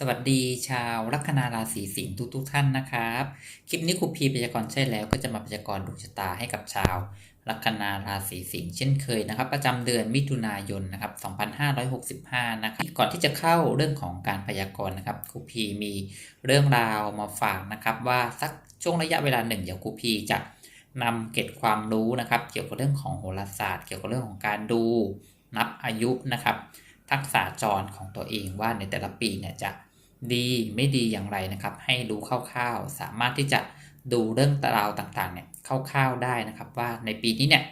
สวัสดีชาวลัคนาราศีสิงห์ทุกๆท่านนะครับ คลิปนี้ครูพีพยากรณ์ใช่แล้วก็จะมาพยากรณ์ดวงชะตาให้กับชาวลัคนาราศีสิงห์เช่นเคยนะครับ ประจำเดือนมิถุนายนนะครับ2565 นะครับก่อนที่จะเข้าเรื่องของการพยากรณ์นะครับครูพีมีเรื่องราวมาฝากนะครับว่าสักช่วงระยะเวลาหนึ่งเดี๋ยวครูพีจะนำเก็บความรู้นะครับ เกี่ยวกับเรื่องของโหราศาสตร์ เกี่ยวกับเรื่องของการดูนับอายุนะครับ ทักษะจรของตัวเองว่าในแต่ละปีเนี่ยจะ ดีไม่ดีอย่างไรนะครับ ให้รู้คร่าวๆ สามารถที่จะดูเรื่องราวต่างๆเนี่ยคร่าวๆได้นะครับ ว่าในปีนี้เนี่ย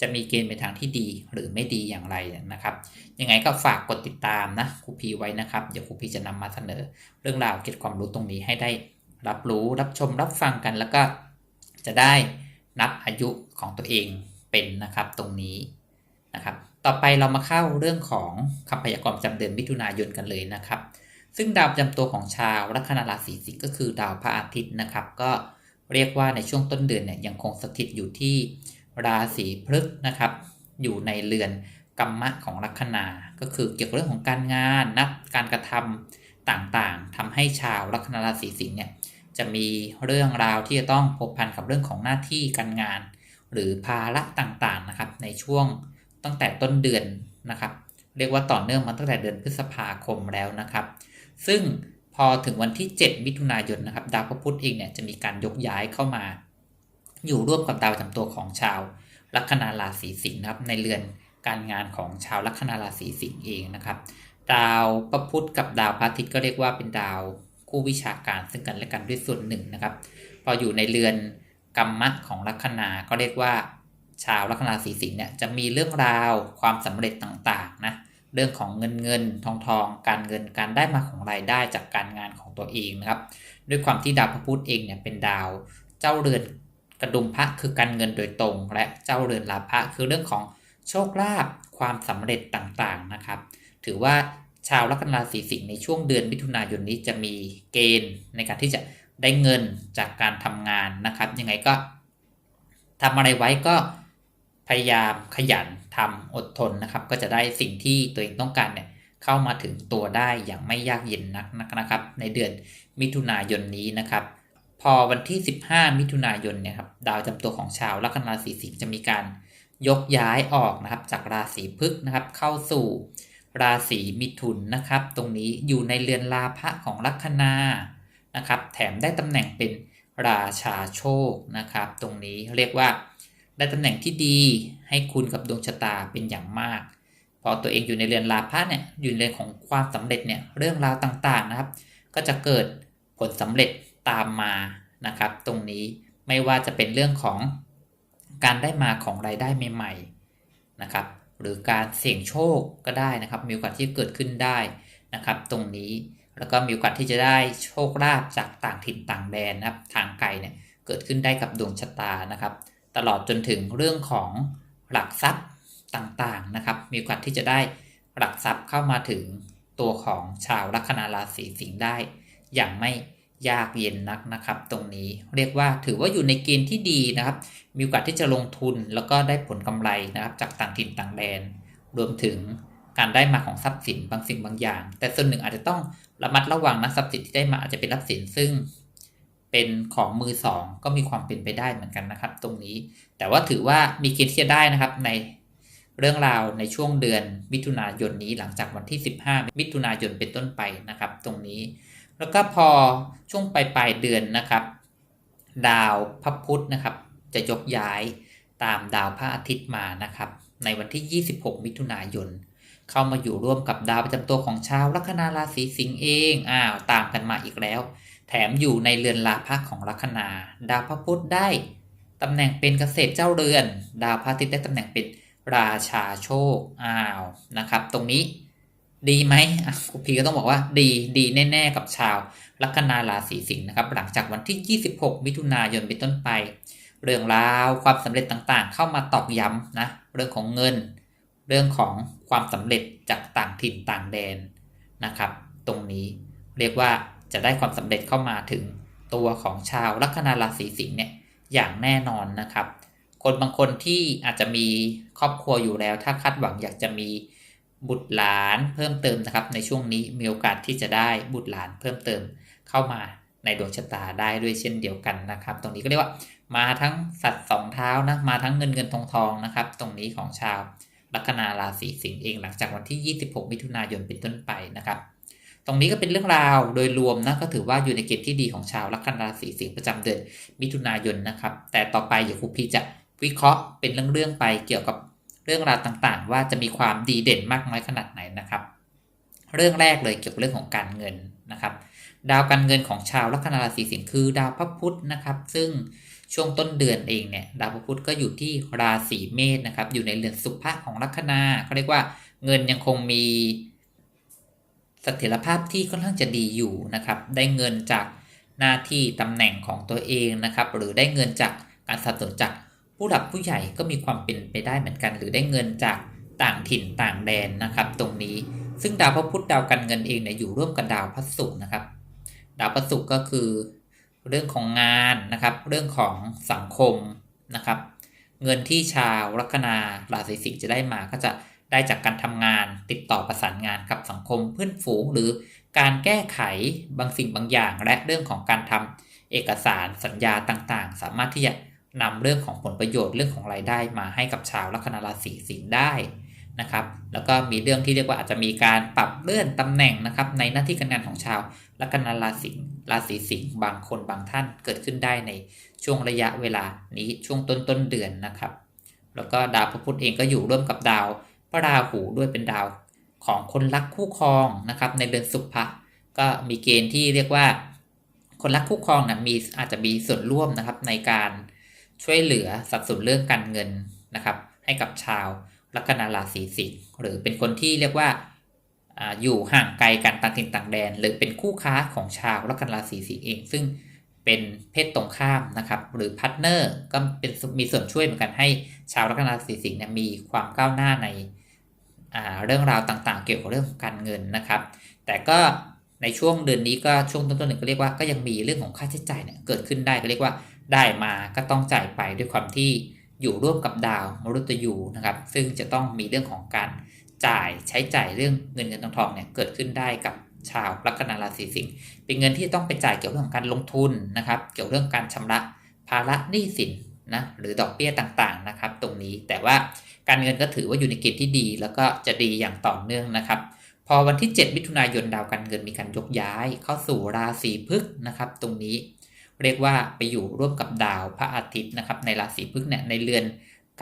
จะมีเกณฑ์ไปทางที่ดีหรือไม่ดีอย่างไรนะครับยังไงก็ฝากกดติดตามนะครูพีไว้นะครับ เดี๋ยวครูพีจะนำมาเสนอ เรื่องราวเก็บความรู้ตรงนี้ให้ได้รับรู้รับชมรับฟังกันแล้วก็จะได้นับอายุของตัวเองเป็นนะครับตรงนี้นะครับ ต่อไปเรามาเข้าเรื่องของคำพยากรณ์ประจำเดือนมิถุนายนกันเลยนะครับ ซึ่งดาวประจำตัวของชาวลัคนาราศีสิงห์ก็คือดาวพระอาทิตย์นะครับ ก็เรียกว่าในช่วงต้นเดือนเนี่ยยังคงสถิตอยู่ที่ราศีพฤษนะครับ อยู่ในเรือนกรรมะของลัคนา ก็คือเกี่ยวกับเรื่องของการงานนะการกระทำต่างๆทำให้ชาวลัคนาราศีสิงห์เนี่ยจะมีเรื่องราวที่จะต้องพบพันกับเรื่องของหน้าที่การงาน หรือภาระต่างๆนะครับ ในช่วงตั้งแต่ต้นเดือนนะครับ เรียกว่าต่อเนื่องมาตั้งแต่เดือนพฤษภาคมแล้วนะครับ ซึ่งพอถึงวันที่ 7 มิถุนายนนะครับดาวพระพุธเองเนี่ยจะมีการยกย้ายเข้ามา อยู่ร่วมกับดาวประจำตัวของชาวลัคนาราศีสิงห์นะครับในเรือนการงานของชาวลัคนาราศีสิงห์เองนะครับ ดาวพระพุธกับดาวพระอาทิตย์ก็เรียกว่าเป็นดาวคู่วิชาการซึ่งกันและกันด้วยส่วนหนึ่งนะครับ พออยู่ในเรือนกรรมะของลัคนาก็เรียกว่า ชาวลัคนาราศีสิงห์เนี่ยจะมีเรื่องราวความสำเร็จต่างๆนะ เรื่องของเงินเงินทองทองการเงินการได้มาของรายได้จากการงานของตัวเองนะครับ ด้วยความที่ดาวพระพุธเองเนี่ยเป็นดาวเจ้าเรือนกระดุมพระคือการเงินโดยตรง และเจ้าเรือนลาภะคือเรื่องของโชคลาภความสำเร็จต่างๆนะครับ ถือว่าชาวลัคนาราศีสิงห์ในช่วงเดือนมิถุนายนนี้จะมีเกณฑ์ในการที่จะได้เงินจากการทำงานนะครับ ยังไงก็ทำอะไรไว้ก็ พยายามขยันทำอดทนนะครับ ก็จะได้สิ่งที่ตัวเองต้องการเนี่ยเข้ามาถึงตัวได้อย่างไม่ยากเย็นนักนะครับ ในเดือนมิถุนายนนี้นะครับ พอวันที่ 15 มิถุนายนเนี่ยครับดาวจำตัวของชาวลัคนาราศีสิงห์จะมีการยกย้ายออกนะครับ จากราศีพฤกษภนะครับ เข้าสู่ราศีมิถุนนะครับ ตรงนี้อยู่ในเรือนลาภะของลัคนานะครับ แถมได้ตำแหน่งเป็นราชาโชคนะครับ ตรงนี้เรียกว่า ได้ตำแหน่งที่ดีให้คุณกับดวงชะตาเป็นอย่างมาก พอตัวเองอยู่ในเรือนลาภะเนี่ยอยู่ในเรือนของความสำเร็จเนี่ยเรื่องราวต่างๆนะครับ ก็จะเกิดผลสำเร็จตามมานะครับ ตรงนี้ไม่ว่าจะเป็นเรื่องของการได้มาของรายได้ใหม่ๆนะครับ หรือการเสี่ยงโชคก็ได้นะครับ มีโอกาสที่เกิดขึ้นได้นะครับ ตรงนี้แล้วก็มีโอกาสที่จะได้โชคลาภจากต่างถิ่นต่างแดนนะครับ ทางไกลเนี่ยเกิดขึ้นได้กับดวงชะตานะครับ ตลอดจนถึงเรื่องของหลักทรัพย์ต่างๆนะครับ มีโอกาสที่จะได้หลักทรัพย์เข้ามาถึงตัวของชาวลัคนาราศีสิงห์ได้ อย่างไม่ยากเย็นนักนะครับ ตรงนี้เรียกว่าถือว่าอยู่ในเกณฑ์ที่ดีนะครับ มีโอกาสที่จะลงทุนแล้วก็ได้ผลกำไรนะครับจากต่างถิ่นต่างแดน รวมถึงการได้มาของทรัพย์สินบางสิ่งบางอย่าง แต่ส่วนหนึ่งอาจจะต้องระมัดระวังนะทรัพย์สินที่ได้มาอาจจะเป็นทรัพย์สินซึ่ง เป็นของมือสองก็มีความเป็นไปได้เหมือนกันนะครับ ตรงนี้ แต่ว่าถือว่ามีเกณฑ์ที่จะได้นะครับในเรื่องราวในช่วงเดือนมิถุนายนนี้หลังจากวันที่ 15 มิถุนายนเป็นต้นไปนะครับ ตรงนี้ แล้วก็พอช่วงปลายปลายเดือนนะครับ ดาวพระพุธนะครับ จะยกย้ายตามดาวพระอาทิตย์มานะครับ ในวันที่ 26 มิถุนายน เข้ามาอยู่ร่วมกับดาวประจำตัวของชาวลัคนาราศีสิงห์เองอ้าวตามกันมาอีกแล้ว แถมอยู่ในเรือนลาภะของลัคนา ดาวพระพุธได้ตำแหน่งเป็นเกษตรเจ้าเรือน ดาวพระอาทิตย์ได้ตำแหน่งเป็นราชาโชคอ้าวนะครับ ตรงนี้ดีไหมครูพีก็ต้องบอกว่าดีดีแน่ ๆ กับชาวลัคนาราศีสิงห์นะครับ หลังจากวันที่ 26 มิถุนายนเป็นต้นไป เรื่องราวความสำเร็จต่างๆ เข้ามาตอกย้ำนะเรื่องของเงิน เรื่องของความสำเร็จจากต่างถิ่นต่างแดนนะครับ ตรงนี้เรียกว่า จะได้ความสำเร็จเข้ามาถึงตัวของชาวลัคนาราศีสิงห์เนี่ยอย่างแน่นอนนะครับ คนบางคนที่อาจจะมีครอบครัวอยู่แล้ว ถ้าคาดหวังอยากจะมีบุตรหลานเพิ่มเติมนะครับ ในช่วงนี้มีโอกาสที่จะได้บุตรหลานเพิ่มเติมเข้ามาในดวงชะตาได้ด้วยเช่นเดียวกันนะครับ ตรงนี้ก็เรียกว่ามาทั้งสัตว์สองเท้านะมาทั้งเงินเงินทองทองนะครับ ตรงนี้ของชาวลัคนาราศีสิงห์เองหลังจากวันที่ 26 มิถุนายนเป็นต้นไปนะครับ ตรงนี้ก็เป็นเรื่องราวโดยรวมนะก็ถือว่าอยู่ในเกณฑ์ที่ดีของชาวลัคนาราศีสิงห์ประจำเดือนมิถุนายนนะครับ แต่ต่อไปเดี๋ยวครูพีจะวิเคราะห์เป็นเรื่องๆไปเกี่ยวกับเรื่องราวต่างๆ ว่าจะมีความดีเด่นมากน้อยขนาดไหนนะครับ เรื่องแรกเลยเกี่ยวกับเรื่องของการเงินนะครับ ดาวการเงินของชาวลัคนาราศีสิงห์คือดาวพระพุธนะครับ ซึ่งช่วงต้นเดือนเองเนี่ยดาวพระพุธก็อยู่ที่ราศีเมษนะครับอยู่ในเรือนสุภะของลัคนาเขาเรียกว่าเงินยังคงมี เสถียรภาพที่ค่อนข้างจะดีอยู่นะครับ ได้เงินจากหน้าที่ตำแหน่งของตัวเองนะครับ หรือได้เงินจากการสนับสนุนจากผู้หลักผู้ใหญ่ก็มีความเป็นไปได้เหมือนกัน หรือได้เงินจากต่างถิ่นต่างแดนนะครับ ตรงนี้ซึ่งดาวพระพุธดาวการเงินเองเนี่ยอยู่ร่วมกับดาวพระศุกร์นะครับ ดาวพระศุกร์ก็คือ เรื่องของงานนะครับ เรื่องของสังคมนะครับ เงินที่ชาวลัคนาราศีสิงห์จะได้มาก็จะ ได้จากการทำงานติดต่อประสานงานกับสังคมเพื่อนฝูง หรือการแก้ไขบางสิ่งบางอย่าง และเรื่องของการทำเอกสารสัญญาต่างๆ สามารถที่จะนำเรื่องของผลประโยชน์เรื่องของรายได้มาให้กับชาวลัคนาราศีสิงห์ได้นะครับแล้วก็มีเรื่องที่เรียกว่าอาจจะมีการปรับเลื่อนตำแหน่งนะครับในหน้าที่การงานของชาวลัคนาราศีราศีสิงห์บางคนบางท่านเกิดขึ้นได้ในช่วงระยะเวลานี้ช่วงต้นต้นเดือนนะครับ แล้วก็ดาวพระพุธเองก็อยู่ร่วมกับดาว พระราหูด้วยเป็นดาวของคนรักคู่ครองนะครับ ในเดือนสุภะก็มีเกณฑ์ที่เรียกว่า คนรักคู่ครองนะมีอาจจะมีส่วนร่วมนะครับในการช่วยเหลือสัดส่วนเรื่องการเงินนะครับ ให้กับชาวลัคนาราศีสิงห์หรือเป็นคนที่เรียกว่าอยู่ห่างไกลกันต่างถิ่นต่างแดน หรือเป็นคู่ค้าของชาวลัคนาราศีสิงห์เอง ซึ่งเป็นเพศตรงข้ามนะครับ หรือพาร์ทเนอร์ก็เป็นมีส่วนช่วยเหมือนกันให้ชาวลัคนาราศีสิงห์มีความก้าวหน้าใน เรื่องราวต่างๆ เกี่ยวกับเรื่องของการเงินนะครับ แต่ก็ในช่วงเดือนนี้ก็ช่วงต้นๆหนึ่งก็เรียกว่าก็ยังมีเรื่องของค่าใช้จ่ายเนี่ยเกิดขึ้นได้ก็เรียกว่าได้มาก็ต้องจ่ายไปด้วยความที่อยู่ร่วมกับดาวมฤตยูนะครับ ซึ่งจะต้องมีเรื่องของการจ่ายใช้จ่ายเรื่องเงินเงินทองทองเนี่ยเกิดขึ้นได้กับชาวลัคนาราศีสิงห์เป็นเงินที่ต้องไปจ่ายเกี่ยวกับเรื่องของการลงทุนนะครับ เกี่ยวกับเรื่องการชำระภาระหนี้สิน นะหรือดอกเบี้ยต่างๆนะครับตรงนี้แต่ว่าการเงินก็ถือว่าอยู่ในเกณฑ์ที่ดี แล้วก็จะดีอย่างต่อเนื่องนะครับ พอวันที่ 7 มิถุนายนดาวการเงินมีการยกย้าย เข้าสู่ราศีพฤษนะครับ ตรงนี้เรียกว่าไปอยู่ร่วมกับดาวพระอาทิตย์นะครับในราศีพฤษเนี่ยในเรือน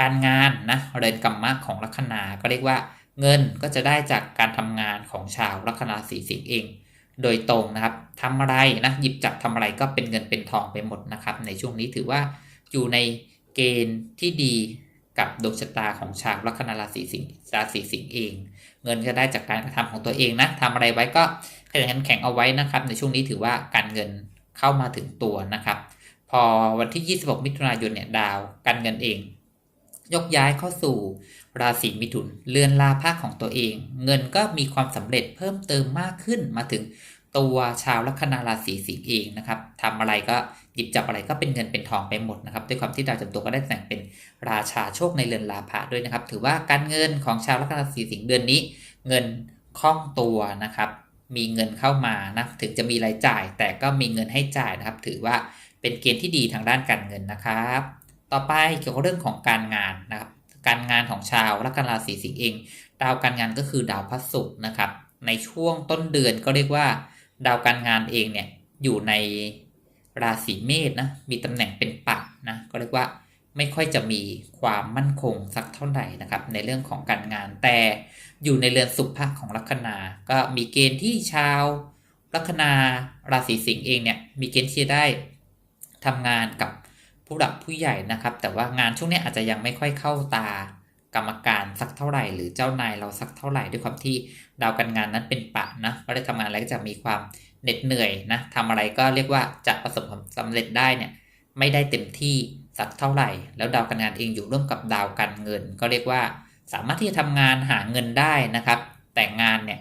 การงานนะเรือนกรรมะของลัคนา ก็เรียกว่าเงินก็จะได้จากการทำงานของชาวลัคนาสีสิงห์เอง โดยตรงนะครับทำอะไรนะหยิบจับทำอะไรก็เป็นเงินเป็นทองไปหมดนะครับ ในช่วงนี้ถือว่า อยู่ในเกณฑ์ที่ดีกับดวงชะตาของชาวลัคนาราศีสิงห์ราศีสิงห์เอง เงินจะได้จากการกระทำของตัวเองนะทำอะไรไว้ก็ขยันแข็งเอาไว้นะครับ ในช่วงนี้ถือว่าการเงินเข้ามาถึงตัวนะครับ พอวันที่ 26 มิถุนายนเนี่ยดาวการเงินเอง ยกย้ายเข้าสู่ราศีมิถุนเรือนลาภาของตัวเอง เงินก็มีความสำเร็จเพิ่มเติมมากขึ้นมาถึง ตัวชาวลัคนาราศีสิงห์เองนะครับทำอะไรก็หยิบจับอะไรก็เป็นเงินเป็นทองไปหมดนะครับด้วยความที่ดาวจำตัวก็ได้แต่งเป็นราชาโชคในเรือนลาภะด้วยนะครับ ถือว่าการเงินของชาวลัคนาราศีสิงห์เดือนนี้ เงินคล่องตัวนะครับมีเงินเข้ามานะถึงจะมีรายจ่าย แต่ก็มีเงินให้จ่ายนะครับ ถือว่าเป็นเกณฑ์ที่ดีทางด้านการเงินนะครับ ต่อไปเกี่ยวกับเรื่องของการงานนะครับ การงานของชาวลัคนาราศีสิงห์เอง ดาวการงานก็คือดาวพระศุกร์นะครับ ในช่วงต้นเดือนก็เรียกว่า ดาวการงานเองเนี่ยอยู่ในราศีเมษนะมีตำแหน่งเป็นปักนะก็เรียกว่าไม่ค่อยจะมีความมั่นคงสักเท่าไหร่นะครับในเรื่องของการงานแต่อยู่ในเรือนสุภะของลัคนา ก็มีเกณฑ์ที่ชาวลัคนาราศีสิงห์เองเนี่ยมีเกณฑ์ที่จะได้ทำงานกับผู้หลักผู้ใหญ่นะครับ แต่ว่างานช่วงนี้อาจจะยังไม่ค่อยเข้าตา กรรมการสักเท่าไหร่ หรือเจ้านายเราสักเท่าไหร่ด้วยความที่ดาวการงานนั้นเป็นปะนะก็ได้ทำงานอะไรก็จะมีความเหน็ดเหนื่อยนะทำอะไรก็เรียกว่าจะประสบความสำเร็จได้เนี่ยไม่ได้เต็มที่สักเท่าไหร่ แล้วดาวการงานเองอยู่ร่วมกับดาวการเงิน ก็เรียกว่าสามารถที่จะทำงานหาเงินได้นะครับ แต่งานเนี่ย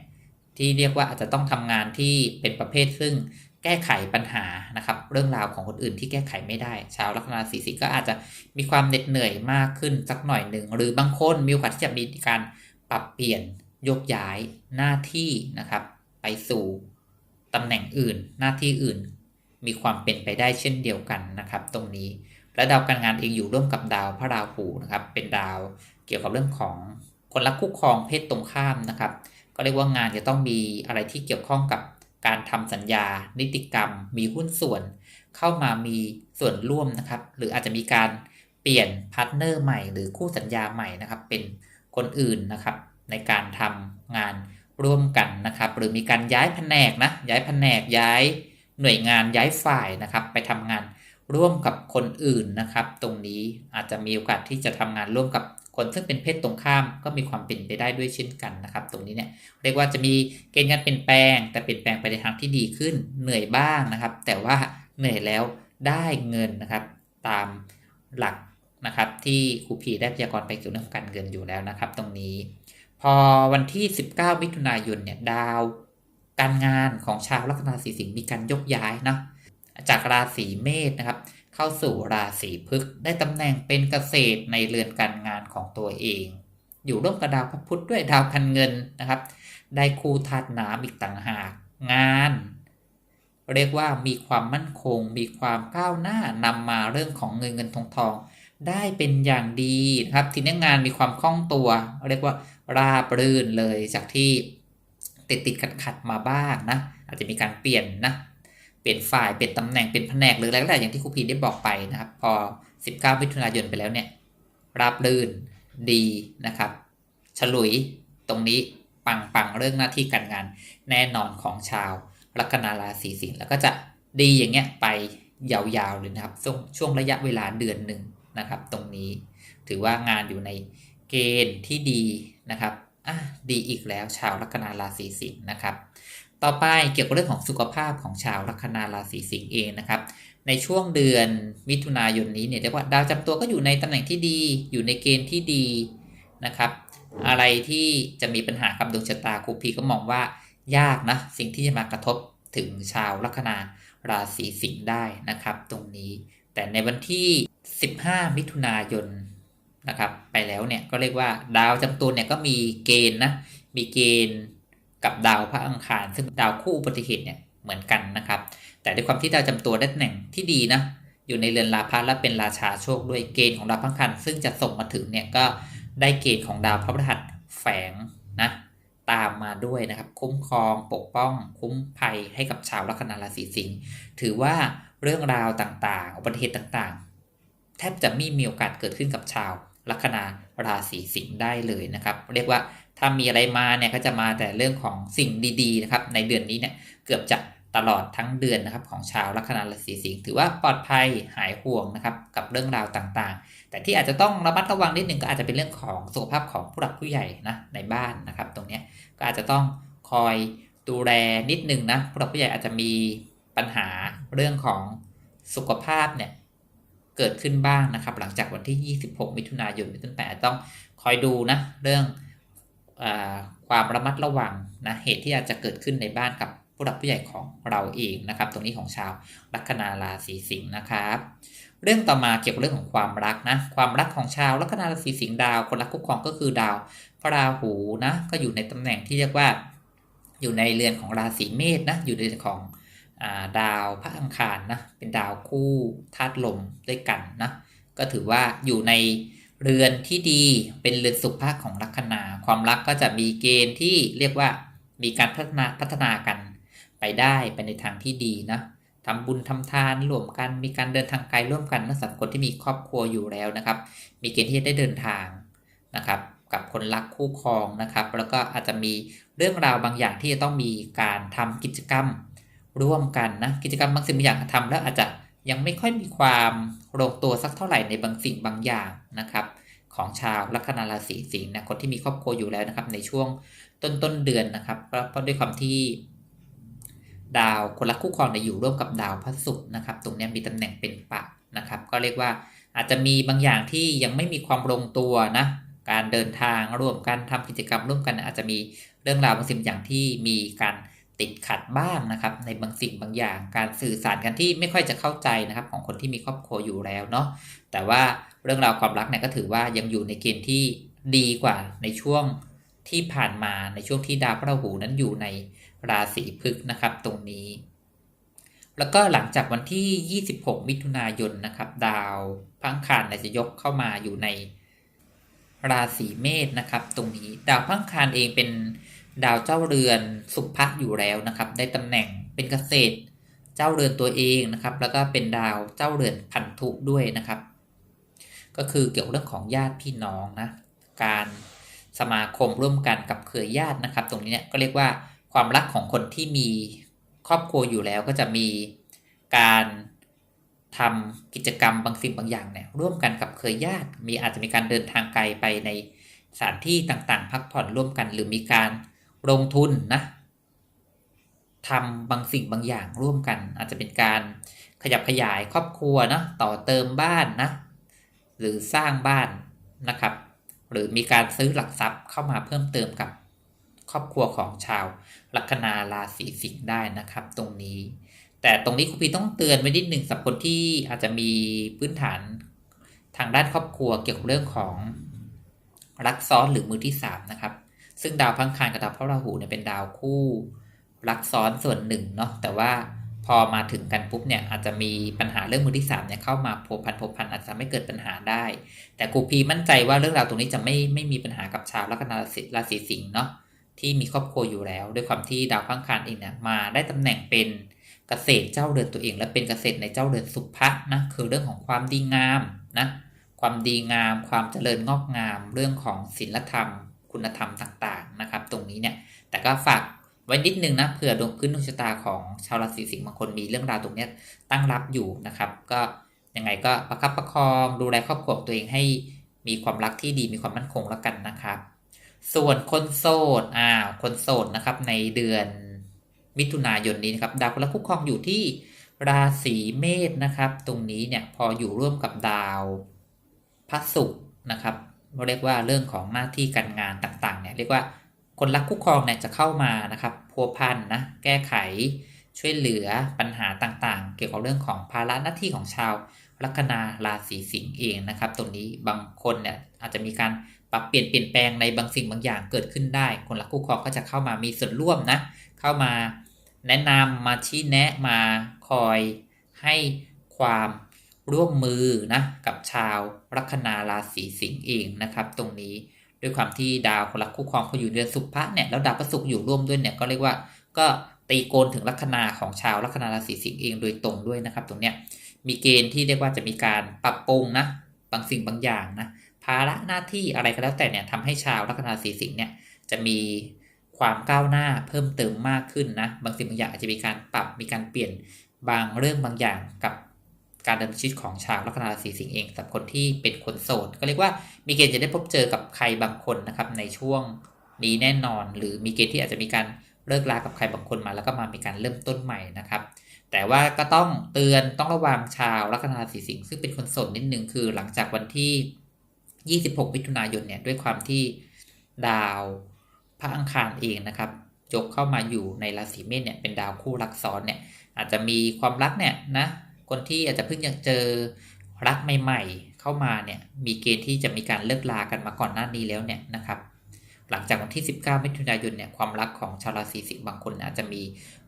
ที่เรียกว่าอาจจะต้องทำงานที่เป็นประเภทซึ่ง แก้ไขปัญหานะครับ เรื่องราวของคนอื่นที่แก้ไขไม่ได้ ชาวลัคนาสีสิงก็อาจจะมีความเหน็ดเหนื่อยมากขึ้นสักหน่อยหนึ่ง หรือบางคนมีโอกาสที่จะมีการปรับเปลี่ยนโยกย้ายหน้าที่นะครับ ไปสู่ตำแหน่งอื่น หน้าที่อื่น มีความเป็นไปได้เช่นเดียวกันนะครับ ตรงนี้และดาวการงานเองอยู่ร่วมกับดาวพระราหูนะครับ เป็นดาวเกี่ยวกับเรื่องของคนรักคู่ครองเพศตรงข้ามนะครับ ก็เรียกว่างานจะต้องมีอะไรที่เกี่ยวข้องกับ การทำสัญญา นิติกรรม มีหุ้นส่วน เข้ามามีส่วนร่วมนะครับ หรืออาจจะมีการเปลี่ยนพาร์ทเนอร์ใหม่หรือคู่สัญญาใหม่นะครับ เป็นคนอื่นนะครับ ในการทำงานร่วมกันนะครับ หรือมีการย้ายแผนกนะย้ายแผนกย้ายหน่วยงานย้ายฝ่ายนะครับ ไปทำงานร่วมกับคนอื่นนะครับ ตรงนี้อาจจะมีโอกาสที่จะทำงานร่วมกับ คนซึ่งเป็นเพศตรงข้ามก็มีความเป็นไปได้ด้วยเช่นกันนะครับ ตรงนี้เนี่ยเรียกว่าจะมีเกณฑ์การเปลี่ยนแปลง แต่เปลี่ยนแปลงไปในทางที่ดีขึ้นเหนื่อยบ้างนะครับ แต่ว่าเหนื่อยแล้วได้เงินนะครับ ตามหลักนะครับที่ครูพีได้พยากรณ์ไปเกี่ยวกับเรื่องการเงินอยู่แล้วนะครับ ตรงนี้ พอวันที่ 19 มิถุนายนเนี่ยดาวการงานของชาวลัคนาราศีสิงห์มีการยกย้ายเนาะจากราศีเมษนะครับ เข้าสู่ราศีพฤกษ์ได้ตำแหน่งเป็นเกษตรในเรือนการงานของตัวเอง อยู่ร่วมกับดาวพระพุธด้วยดาวพันเงินนะครับ ได้คู่ธาตุน้ำอีกต่างหากงาน เรียกว่ามีความมั่นคง มีความก้าวหน้านำมาเรื่องของเงินเงินทองทอง ได้เป็นอย่างดีนะครับ ทีนี้งานมีความคล่องตัว เรียกว่าราบรื่นเลยจากที่ติดติดขัดขัดมาบ้างนะ อาจจะมีการเปลี่ยนนะ ลี่ยนฝ่ายเปลี่ยนตำแหน่งเป็นแผนกหรืออะไรก็ได้อย่างที่ครูพีได้บอกไปนะครับ พอ 19มิถุนายนไปแล้วเนี่ยราบรื่นดีนะครับฉลุยตรงนี้ปังปังๆเรื่องหน้าที่การงานแน่นอนของชาวลัคนาราศีสิงห์แล้วก็จะดีอย่างเงี้ยไปยาวๆเลยนะครับช่วงช่วงระยะเวลาเดือนหนึ่งนะครับ ตรงนี้ถือว่างานอยู่ในเกณฑ์ที่ดีนะครับอะดีอีกแล้วชาวลัคนาราศีสิงห์นะครับ ต่อไปเกี่ยวกับเรื่องของสุขภาพของชาวลัคนาราศีสิงห์เองนะครับ ในช่วงเดือนมิถุนายนนี้เนี่ยเรียกว่าดาวจำตัวก็อยู่ในตำแหน่งที่ดี อยู่ในเกณฑ์ที่ดีนะครับ อะไรที่จะมีปัญหากับดวงชะตาครูพีก็มองว่ายากนะสิ่งที่จะมากระทบถึงชาวลัคนาราศีสิงห์ได้นะครับ ตรงนี้ แต่ในวันที่ 15 มิถุนายนนะครับ ไปแล้วเนี่ยก็เรียกว่าดาวจำตัวเนี่ยก็มีเกณฑ์นะมีเกณฑ์ กับดาวพระอังคาร ซึ่งดาวคู่อุบัติเหตุเนี่ยเหมือนกันนะครับ แต่ด้วยความที่ดาวจำตัวได้ตำแหน่งที่ดีนะอยู่ในเรือนราพะและเป็นราชาโชคด้วยเกณฑ์ของดาวพระอังคารซึ่งจะส่งมาถึงเนี่ยก็ได้เกณฑ์ของดาวพระพฤหัสแฝงนะตามมาด้วยนะครับ คุ้มครองปกป้อง คุ้มภัยให้กับชาวลัคนาราศีสิงห์ถือว่าเรื่องราวต่างๆ อุบัติเหตุต่างๆ แทบจะไม่มีโอกาสเกิดขึ้นกับชาวลัคนาราศีสิงห์ได้เลยนะครับ เรียกว่า ถ้ามีอะไรมาเนี่ยก็จะมาแต่เรื่องของสิ่งดีๆนะครับในเดือนนี้เนี่ยเกือบจะตลอดทั้งเดือนนะครับของชาวลัคนาราศีสิงห์ถือว่าปลอดภัยหายห่วงนะครับกับเรื่องราวต่างๆ แต่ที่อาจจะต้องระมัดระวังนิดนึงก็อาจจะเป็นเรื่องของสุขภาพของผู้หลักผู้ใหญ่นะในบ้านนะครับ ตรงนี้ก็อาจจะต้องคอยดูแลนิดนึงนะผู้หลักผู้ใหญ่อาจจะมีปัญหาเรื่องของสุขภาพเนี่ยเกิดขึ้นบ้างนะครับ หลังจากวันที่ 26 มิถุนายนเป็นต้นไปอาจจะต้องคอยดูนะเรื่อง ความระมัดระวังนะเหตุที่อาจจะเกิดขึ้นในบ้านกับผู้หลักผู้ใหญ่ของเราเองนะครับ ตรงนี้ของชาวลัคนาราศีสิงห์นะครับ เรื่องต่อมาเกี่ยวกับเรื่องของความรักนะความรักของชาวลัคนาราศีสิงห์ดาวคนรักคู่ครองก็คือดาวพระราหูนะก็อยู่ในตำแหน่งที่เรียกว่า อยู่ในเรือนของราศีเมษนะอยู่ในเรือนของอาดาวพระอังคารนะเป็นดาวคู่ธาตุลมด้วยกันนะก็ถือว่าอยู่ใน เรือนที่ดีเป็นเรือนสุภาพของลัคนา ความรักก็จะมีเกณฑ์ที่เรียกว่ามีการพัฒนาพัฒนากันไปได้ไปในทางที่ดีนะทำบุญทำทานร่วมกันมีการเดินทางไกลร่วมกันนะสำหรับคนที่มีครอบครัวอยู่แล้วนะครับ มีเกณฑ์ที่จะได้เดินทางนะครับกับคนรักคู่ครองนะครับ แล้วก็อาจจะมีเรื่องราวบางอย่างที่จะต้องมีการทำกิจกรรมร่วมกันนะกิจกรรมบางสิ่งบางอย่างทำแล้วอาจจะ ยังไม่ค่อยมีความลงตัวสักเท่าไหร่ในบางสิ่งบางอย่างนะครับ ของชาวลัคนาราศีสิงห์นะคนที่มีครอบครัวอยู่แล้วนะครับ ในช่วงต้นต้นเดือนนะครับเพราะด้วยความที่ ดาวคนรักคู่ครองเนี่ยอยู่ร่วมกับดาวพระศุกร์นะครับ ตรงนี้มีตำแหน่งเป็นปะนะครับ ก็เรียกว่าอาจจะมีบางอย่างที่ยังไม่มีความลงตัวนะการเดินทางร่วมกันทำกิจกรรมร่วมกันอาจจะมีเรื่องราวบางสิ่งบางอย่างที่มีการ ติดขัดบ้างนะครับ ในบางสิ่งบางอย่างการสื่อสารกันที่ไม่ค่อยจะเข้าใจนะครับ ของคนที่มีครอบครัวอยู่แล้วเนาะแต่ว่าเรื่องราวความรักเนี่ยก็ถือว่ายังอยู่ในเกณฑ์ที่ดีกว่าในช่วงที่ผ่านมาในช่วงที่ดาวพระหูนั้นอยู่ในราศีพฤกษ์นะครับ ตรงนี้ แล้วก็หลังจากวันที่ 26 มิถุนายนนะครับ ดาวพังคารเนี่ยจะยกเข้ามาอยู่ในราศีเมษนะครับ ตรงนี้ดาวพังคารเองเป็น ดาวเจ้าเรือนสุภะอยู่แล้วนะครับ ได้ตำแหน่งเป็นเกษตร เจ้าเรือนตัวเองนะครับ แล้วก็เป็นดาวเจ้าเรือนพันธุด้วยนะครับ ก็คือเกี่ยวกับเรื่องของญาติพี่น้องนะการสมาคมร่วมกันกับเครือญาตินะครับ ตรงนี้เนี่ยก็เรียกว่าความรักของคนที่มีครอบครัวอยู่แล้วก็จะมีการทำกิจกรรมบางสิ่งบางอย่างเนี่ยร่วมกันกับเครือญาติ มีอาจจะมีการเดินทางไกลไปในสถานที่ต่างๆ พักผ่อนร่วมกัน หรือมีการ ลงทุนนะทำบางสิ่งบางอย่างร่วมกัน อาจจะเป็นการขยับขยายครอบครัวนะต่อเติมบ้านนะหรือสร้างบ้านนะครับ หรือมีการซื้อหลักทรัพย์เข้ามาเพิ่มเติมกับครอบครัวของชาวลัคนาราศีสิงห์ได้นะครับ ตรงนี้ แต่ตรงนี้คุณพี่ต้องเตือนไว้นิดหนึ่งสำหรับคนที่อาจจะมีพื้นฐานทางด้านครอบครัวเกี่ยวกับเรื่องของรักซ้อนหรือมือที่สามนะครับ ซึ่งดาวพังคารกับดาวพระราหูเนี่ยเป็นดาวคู่รักซ้อนส่วนหนึ่งเนาะแต่ว่าพอมาถึงกันปุ๊บเนี่ยอาจจะมีปัญหาเรื่องมือที่3เนี่ยเข้ามาพัวพันพัวพันอาจจะไม่เกิดปัญหาได้ แต่ครูพีมั่นใจว่าเรื่องราวตรงนี้จะไม่ไม่มีปัญหากับชาวลัคนาราศีสิงห์เนาะที่มีครอบครัวอยู่แล้ว ด้วยความที่ดาวพังคารเองเนี่ยมาได้ตำแหน่งเป็นเกษตรเจ้าเรือนตัวเอง และเป็นเกษตรในเจ้าเรือนสุภะนะคือเรื่องของความดีงามนะความดีงาม ความเจริญงอกงาม เรื่องของศีลธรรม คุณธรรมต่างๆนะครับ ตรงนี้เนี่ยแต่ก็ฝากไว้นิดนึงนะเผื่อดวงพื้นดวงชะตาของชาวราศีสิงห์บางคนมีเรื่องราวตรงนี้ตั้งรับอยู่นะครับ ก็ยังไงก็ประคับประคองดูแลครอบครัวตัวเองให้มีความรักที่ดีมีความมั่นคงแล้วกันนะครับ ส่วนคนโสดอ่าคนโสดนะครับในเดือนมิถุนายนนี้นะครับดาวพฤหัสคุ้มครองอยู่ที่ราศีเมษนะครับ ตรงนี้เนี่ยพออยู่ร่วมกับดาวพระศุกร์นะครับ เรียกว่าเรื่องของหน้าที่การงานต่างๆเนี่ยเรียกว่าคนรักคู่ครองเนี่ยจะเข้ามานะครับพัวพันนะแก้ไขช่วยเหลือปัญหาต่างๆ เกี่ยวกับเรื่องของภาระหน้าที่ของชาวลัคนาราศีสิงห์เองนะครับ ตรงนี้บางคนเนี่ยอาจจะมีการปรับเปลี่ยนเปลี่ยนแปลงในบางสิ่งบางอย่างเกิดขึ้นได้ คนรักคู่ครองก็จะเข้ามามีส่วนร่วมนะเข้ามาแนะนำมาชี้แนะมาคอยให้ความ ร่วมมือนะกับชาวลัคนาราศีสิงห์เองนะครับ ตรงนี้ด้วยความที่ดาวคนรักคู่ครองเขาอยู่เดือนสุภะเนี่ยแล้วดาวพระศุกร์อยู่ร่วมด้วยเนี่ยก็เรียกว่าก็ตีโกนถึงลัคนาของชาวลัคนาราศีสิงห์เองโดยตรงด้วยนะครับ ตรงเนี้ยมีเกณฑ์ที่เรียกว่าจะมีการปรับปรุงนะบางสิ่งบางอย่างนะภาระหน้าที่อะไรก็แล้วแต่เนี่ยทำให้ชาวลัคนาราศีสิงห์เนี่ยจะมีความก้าวหน้าเพิ่มเติมมากขึ้นนะบางสิ่งบางอย่างอาจจะมีการปรับมีการเปลี่ยนบางเรื่องบางอย่างกับ การดำเนินชีวิตของชาวลัคนาราศีสิงห์เองสำหรับคนที่เป็นคนโสด ก็เรียกว่ามีเกณฑ์จะได้พบเจอกับใครบางคนนะครับในช่วงนี้แน่นอน หรือมีเกณฑ์ที่อาจจะมีการเลิกลากับใครบางคนมา แล้วก็มามีการเริ่มต้นใหม่นะครับแต่ว่าก็ต้องเตือนต้องระวังชาวลัคนาราศีสิงห์ซึ่งเป็นคนโสดนิดนึงคือหลังจากวันที่ 26 มิถุนายนเนี่ยด้วยความที่ดาวพระอังคารเองนะครับยกเข้ามาอยู่ในราศีเมษเนี่ยเป็นดาวคู่รักซ้อนเนี่ยอาจจะมีความรักเนี่ยนะ คนที่อาจจะเพิ่งยังเจอรักใหม่ ๆ เข้ามาเนี่ยมีเกณฑ์ที่จะมีการเลิกลากันมาก่อนหน้านี้แล้วเนี่ยนะครับหลังจากวันที่ 19 มิถุนายนเนี่ยความรักของชาวราศีสิงห์บางคนอาจจะมี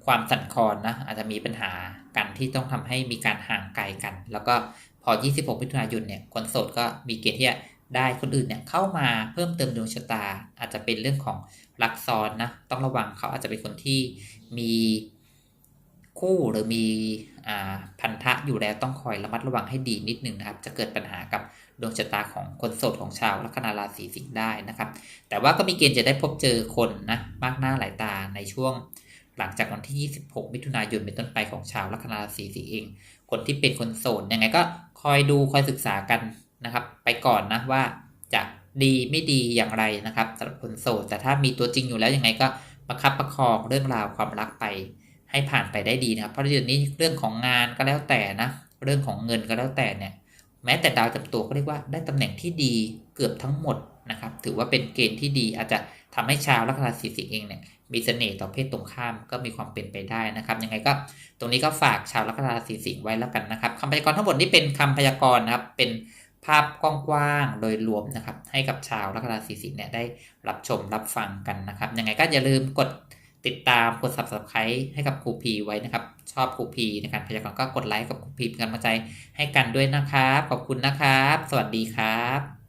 ความสั่นคลอนนะอาจจะมีปัญหากันที่ต้องทำให้มีการห่างไกลกัน แล้วก็พอ 26 มิถุนายนเนี่ยคนโสดก็มีเกณฑ์ที่จะได้คนอื่นเนี่ยเข้ามาเพิ่มเติมดวงชะตา อาจจะเป็นเรื่องของรักซ้อนนะต้องระวังเขาอาจจะเป็นคนที่มีคู่หรือมี พันธะอยู่แล้วต้องคอยระมัดระวังให้ดีนิดนึงนะครับ จะเกิดปัญหากับดวงชะตาของคนโสดของชาวลัคนาราศีสิงห์ได้นะครับ แต่ว่าก็มีเกณฑ์จะได้พบเจอคนนะมากหน้าหลายตาในช่วง หลังจากวันที่ 26 มิถุนายนเป็นต้นไปของชาวลัคนาราศีสิงห์เอง คนที่เป็นคนโสดยังไงก็คอยดูคอยศึกษากันนะครับ ไปก่อนนะว่าจะดีไม่ดีอย่างไรนะครับสำหรับคนโสดแต่ถ้ามีตัวจริงอยู่แล้วยังไงก็ประคับประคองเรื่องราวความรักไป ให้ผ่านไปได้ดีนะครับ เพราะเดี๋ยวนี้เรื่องของงานก็แล้วแต่นะ เรื่องของเงินก็แล้วแต่เนี่ยแม้แต่ดาวจำตัวก็เรียกว่าได้ตำแหน่งที่ดีเกือบทั้งหมดนะครับ ถือว่าเป็นเกณฑ์ที่ดีอาจจะทำให้ชาวลัคนาสีสิงห์เองเนี่ยมีเสน่ห์ต่อเพศตรงข้ามก็มีความเป็นไปได้นะครับ ยังไงก็ตรงนี้ก็ฝากชาวลัคนาสีสิงห์ไว้แล้วกันนะครับคำพยากรณ์ทั้งหมดนี้เป็นคำพยากรณ์นะครับเป็นภาพกว้างๆโดยรวมนะครับ ให้กับชาวลัคนาศีสิงห์เนี่ยได้รับชมรับฟังกันนะครับยังไงก็อย่าลืมกด ติดตามกด subscribe ให้กับครูพีไว้นะครับ ชอบครูพีในการพยากรณ์ก็กดไลค์กับครูพีเป็นกำลังใจให้กันด้วยนะครับ ขอบคุณนะครับ สวัสดีครับ